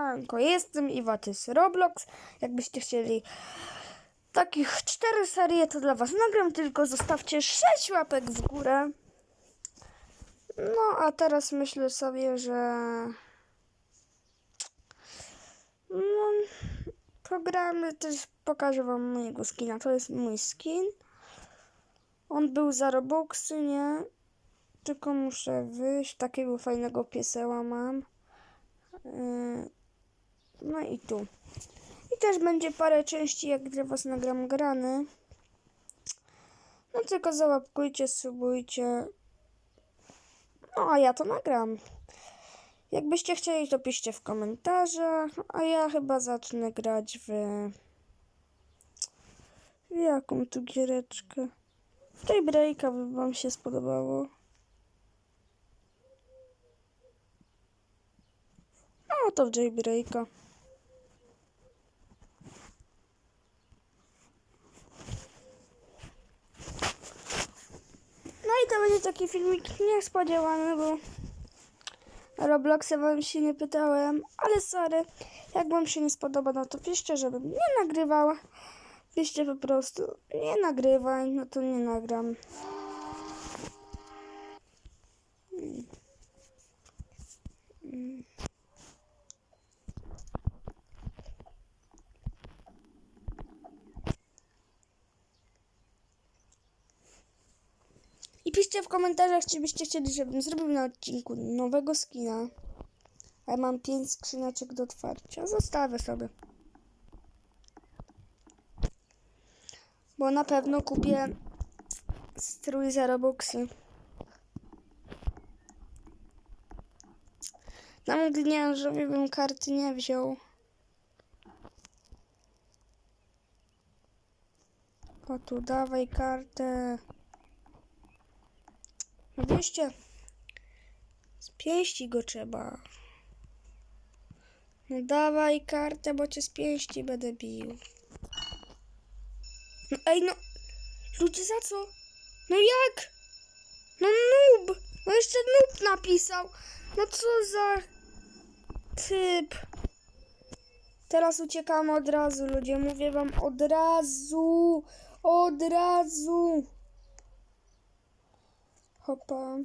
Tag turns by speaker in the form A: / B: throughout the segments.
A: Manko, jestem Iwa, to jest Roblox. Jakbyście chcieli takich cztery serie, to dla was nagram, tylko zostawcie sześć łapek w górę. No, a teraz myślę sobie, że... No, programy też pokażę wam mojego skina. To jest mój skin. On był za Robuxy, nie? Tylko muszę wyjść. Takiego fajnego pieseła mam. Yy, No i tu. I też będzie parę części, jak dla was nagram grany. No tylko załapkujcie, subujcie. No a ja to nagram. Jakbyście chcieli, to piszcie w komentarzach. A ja chyba zacznę grać w... w jaką tu giereczkę? W tej breaka by wam się spodobało. No to w Jailbreaka. No i to będzie taki filmik niespodziewany, bo Robloxa wam się nie pytałem, ale sorry. Jak wam się nie spodoba, no to piszcie, żebym nie nagrywała. Piszcie po prostu, nie nagrywaj, no to nie nagram. Mm. Mm. I piszcie w komentarzach, czy byście chcieli, żebym zrobił na odcinku nowego skina. A ja mam 5 skrzyneczek do otwarcia. Zostawię sobie. Bo na pewno kupię strój za Robuxy. Na mgliniarzowi bym karty nie wziął. O tu, dawaj kartę. Wieście. Z pięści go trzeba. No dawaj kartę, bo cię z pięści będę bił. No ej, no. Ludzie za co? No jak? No noob. No jeszcze noob napisał. No co za typ. Teraz uciekamy od razu, ludzie. Mówię wam od razu. Od razu. Hopa.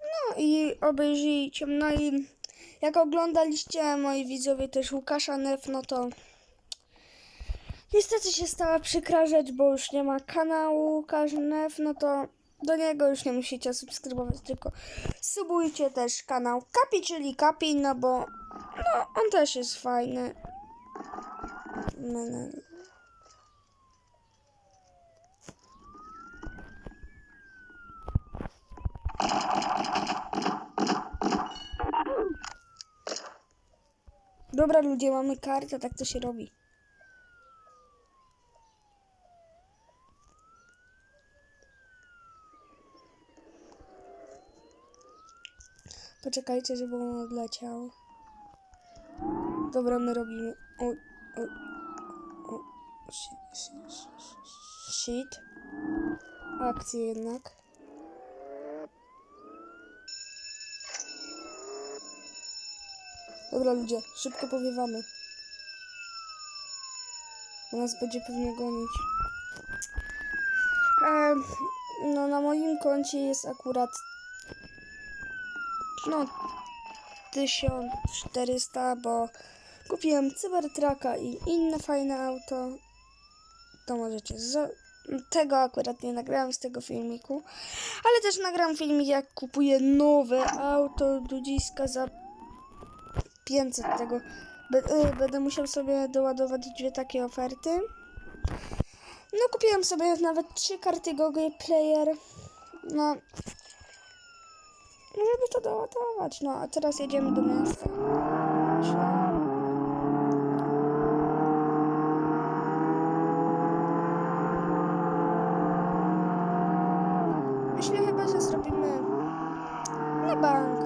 A: No i obejrzyjcie. No i jak oglądaliście moi widzowie też Łukasza Nef, no to niestety się stała przykra rzecz, bo już nie ma kanału Łukasz Nef, no to do niego już nie musicie subskrybować, tylko subujcie też kanał Kapi, czyli Kapi, no bo no, on też jest fajny. No, Dobra ludzie, mamy kartę, tak to się robi. Poczekajcie, żeby on odleciał. Dobra, my robimy... O, o, o, shit. Akcję jednak. Dobra ludzie, szybko powiewamy. Bo nas będzie pewnie gonić. No na moim koncie jest akurat no 1400, bo kupiłem Cybertrucka i inne fajne auto. To możecie z... Tego akurat nie nagrałem z tego filmiku, ale też nagram filmik jak kupuję nowe auto ludziska za 500 tego. Y, Będę musiał sobie doładować dwie takie oferty. No kupiłem sobie nawet trzy karty Google Player. No. Żeby to doładować. No a teraz jedziemy do miasta. Myślę. Myślę chyba, że zrobimy na bank.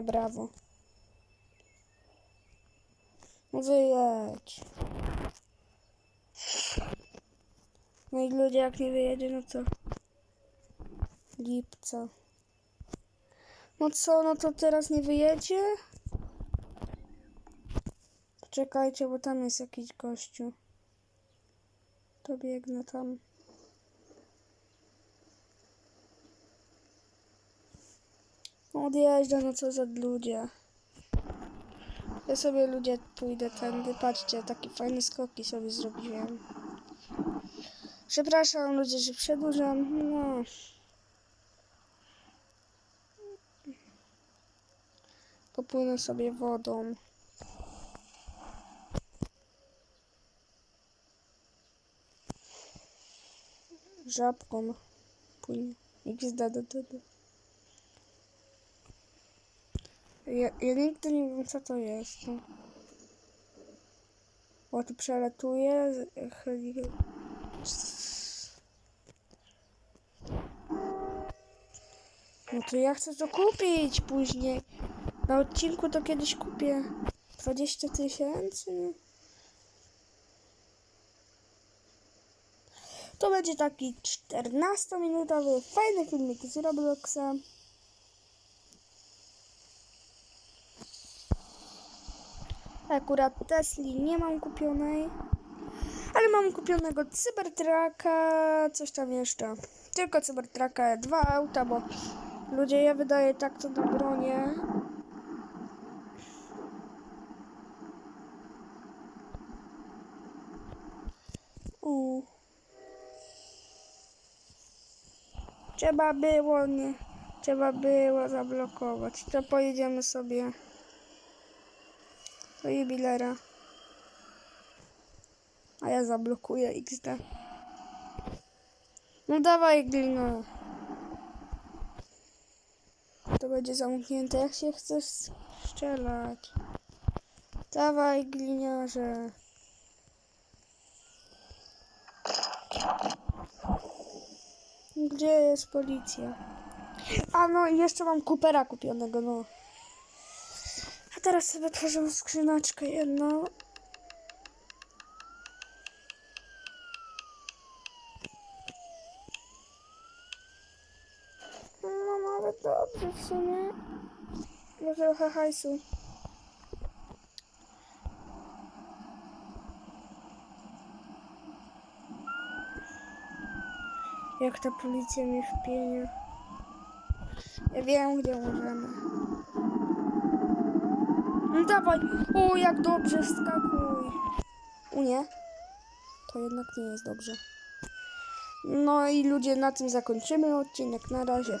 A: Nie, brawo. No wyjedź. No i ludzie jak nie wyjedzie, no to... lipca. No co, no to teraz nie wyjedzie? Poczekajcie, bo tam jest jakiś gościu. To biegnę tam. Odjeżdża, no co za ludzie. Ja sobie ludzie pójdę tędy. Patrzcie, takie fajne skoki sobie zrobiłem. Przepraszam ludzie, że przedłużam. No. Popłynę sobie wodą. Żabką płynie. XD, Ja, ja nigdy nie wiem co to jest. No. O, tu przelatuje. No to ja chcę to kupić później. Na odcinku to kiedyś kupię 20 tysięcy. To będzie taki 14-minutowy, fajny filmik z Robloxa. Akurat Tesli nie mam kupionej, ale mam kupionego Cybertrucka, coś tam jeszcze. Tylko Cybertrucka, dwa auta, bo ludzie, ja wydaję tak to na bronie. U. Trzeba było nie, trzeba było zablokować. To pojedziemy sobie do jubilera. A ja zablokuję XD. No dawaj glino. To będzie zamknięte. Jak się chcesz strzelać? Dawaj gliniarze. Gdzie jest policja? A no i jeszcze mam Coopera kupionego, no. Teraz sobie otworzę skrzyneczkę jedną. No nawet dobrze w sumie. Może trochę hajsu. Jak ta policja mnie wpienia. Ja wiem, gdzie możemy. No dawaj! O, jak dobrze, skakuj! U nie? To jednak nie jest dobrze. No i ludzie, na tym zakończymy odcinek. Na razie.